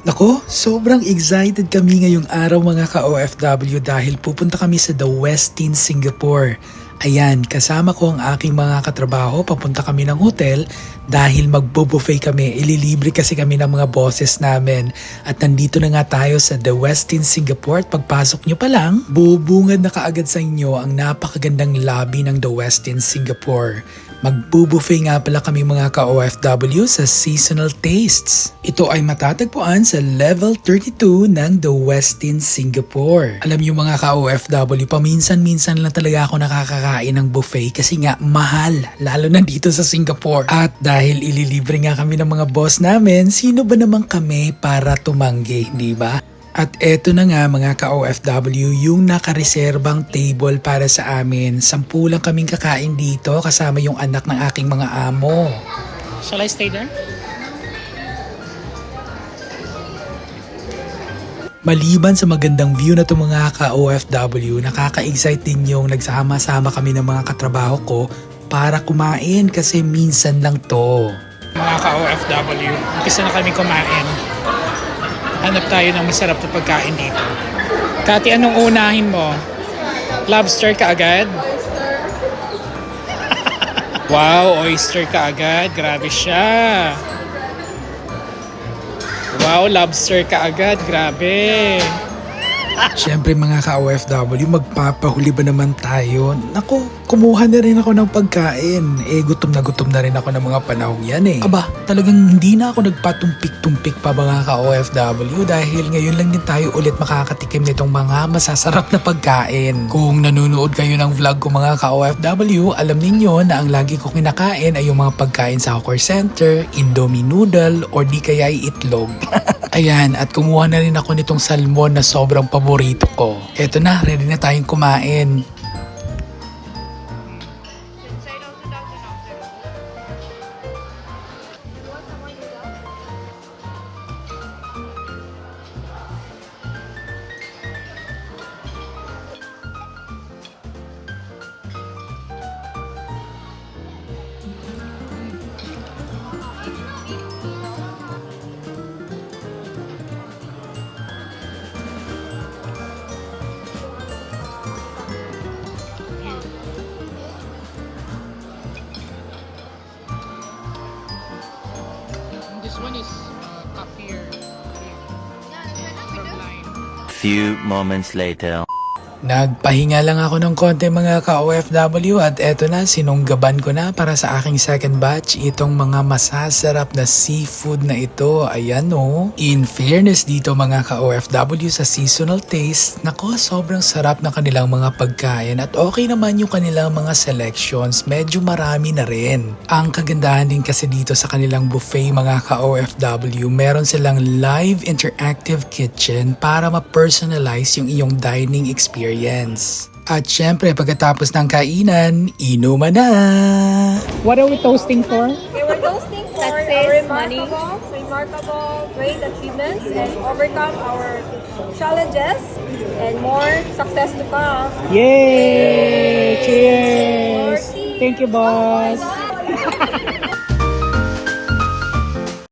Nako, sobrang excited kami ngayong araw mga ka-OFW dahil pupunta kami sa The Westin, Singapore. Ayan, kasama ko ang aking mga katrabaho, papunta kami ng hotel dahil magbo-buffet kami. Ililibre kasi kami ng mga bosses namin. At nandito na nga tayo sa The Westin, Singapore. At pagpasok nyo pa lang, bubungad na kaagad sa inyo ang napakagandang lobby ng The Westin, Singapore. Magbubuffet nga pala kami mga ka-OFW sa Seasonal Tastes. Ito ay matatagpuan sa level 32 ng The Westin Singapore. Alam niyo mga ka-OFW, paminsan-minsan lang talaga ako nakakakain ng buffet kasi nga mahal, lalo na dito sa Singapore. At dahil ililibre nga kami ng mga boss namin, sino ba naman kami para tumanggi, di ba? At eto na nga mga ka-OFW, yung nakareserbang table para sa amin. Sampu lang kaming kakain dito kasama yung anak ng aking mga amo. Shall I stay there? Maliban sa magandang view na to mga ka-OFW, nakaka-excite din yung nagsama-sama kami ng mga katrabaho ko para kumain kasi minsan lang to. Mga ka-OFW, umpisa na kami kumain. Hanap tayo ng masarap na pagkain dito. Kati, anong unahin mo? Lobster ka agad? wow, oyster ka agad. Grabe siya. Wow, lobster ka agad. Grabe. Siyempre mga ka-OFW, magpapahuli ba naman tayo? Nako, kumuha na rin ako ng pagkain. Eh, gutom na gutom na rin ako ng mga panahon yan eh. Aba, talagang hindi na ako nagpatumpik-tumpik pa mga ka-OFW dahil ngayon lang din tayo ulit makakatikim nitong mga masasarap na pagkain. Kung nanonood kayo ng vlog ko mga ka-OFW, alam ninyo na ang lagi ko kinakain ay yung mga pagkain sa hawker center, indomie noodle, or di kaya ay itlog. Ayan, at kumuha na rin ako nitong salmon na sobrang paborito ko. Eto na, ready na tayong kumain. This one is uh, from. Few moments later. Nagpahinga lang ako ng konti mga ka-OFW at eto na, sinunggaban ko na para sa aking second batch itong mga masasarap na seafood na ito. Ayan o. In fairness dito mga ka-OFW sa seasonal taste, nako sobrang sarap na kanilang mga pagkain at okay naman yung kanilang mga selections. Medyo marami na rin. Ang kagandahan din kasi dito sa kanilang buffet mga ka-OFW, meron silang live interactive kitchen para ma-personalize yung iyong dining experience. At syempre, pagkatapos ng kainan, inuman na! What are we toasting for? Okay, we're toasting for Success, our money. remarkable, remarkable, great achievements and overcome our challenges and more success to come. Yay! Cheers! Thank you, boss.